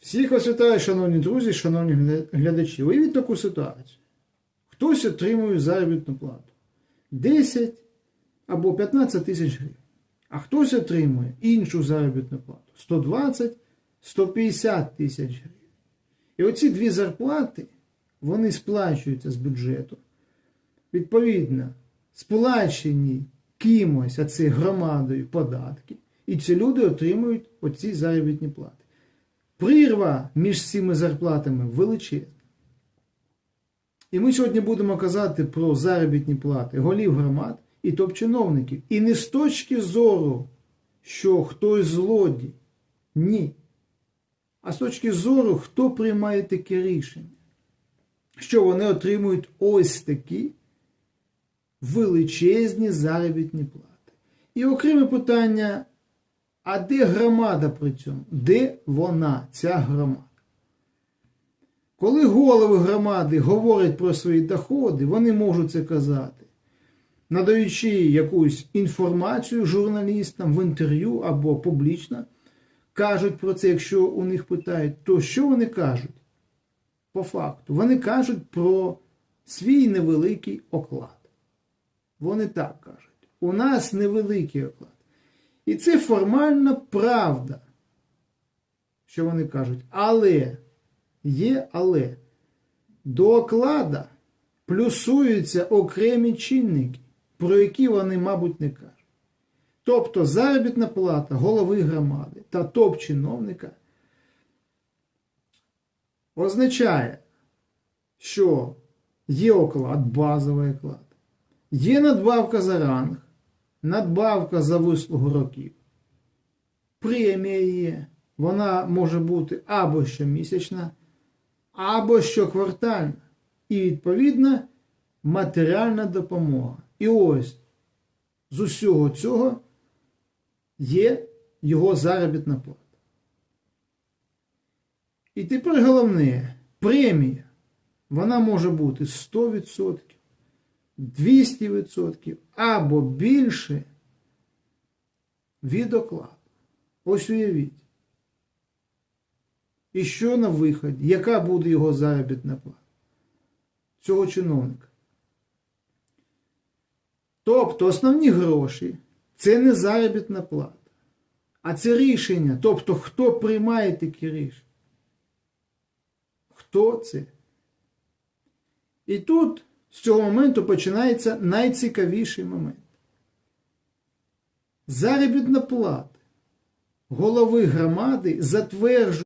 Всіх вас вітаю, шановні друзі, шановні глядачі. Уявіть таку ситуацію. Хтось отримує заробітну плату 10 або 15 тисяч гривень, а хтось отримує іншу заробітну плату 120 150 тисяч гривень. І оці дві зарплати вони сплачуються з бюджету. Відповідно, сплачені кимось, а це громадою податки, і ці люди отримують оці заробітні плати. Прірва між цими зарплатами величезна. І ми сьогодні будемо казати про заробітні плати голів громад і топ-чиновників. І не з точки зору, що хтось злодій. Ні. А з точки зору, хто приймає таке рішення, що вони отримують ось такі величезні заробітні плати. І окреме питання а де громада при цьому? Де вона, ця громада? Коли голови громади говорять про свої доходи, вони можуть це казати, надаючи якусь інформацію журналістам в інтерв'ю або публічно, кажуть про це, якщо у них питають, то що вони кажуть? По факту, вони кажуть про свій невеликий оклад. Вони так кажуть: у нас невеликий оклад. І це формальна правда, що вони кажуть. Але є але. До оклада плюсуються окремі чинники, про які вони, мабуть, не кажуть. Тобто заробітна плата голови громади та топ-чиновника означає, що є оклад, базовий оклад, є надбавка за ранг, надбавка за вислугу років. Премія є. Вона може бути або щомісячна, або щоквартальна. І, відповідно, матеріальна допомога. І ось з усього цього є його заробітна плата. І тепер головне, премія. Вона може бути 100%. 200% або більше від окладу. Ось уявіть. І що на виході? Яка буде його заробітна плата? Цього чиновника. Тобто основні гроші це не заробітна плата, а це рішення. Тобто, хто приймає такі рішення? Хто це? І тут з цього моменту починається найцікавіший момент. Заробітна плата голови громади затверджує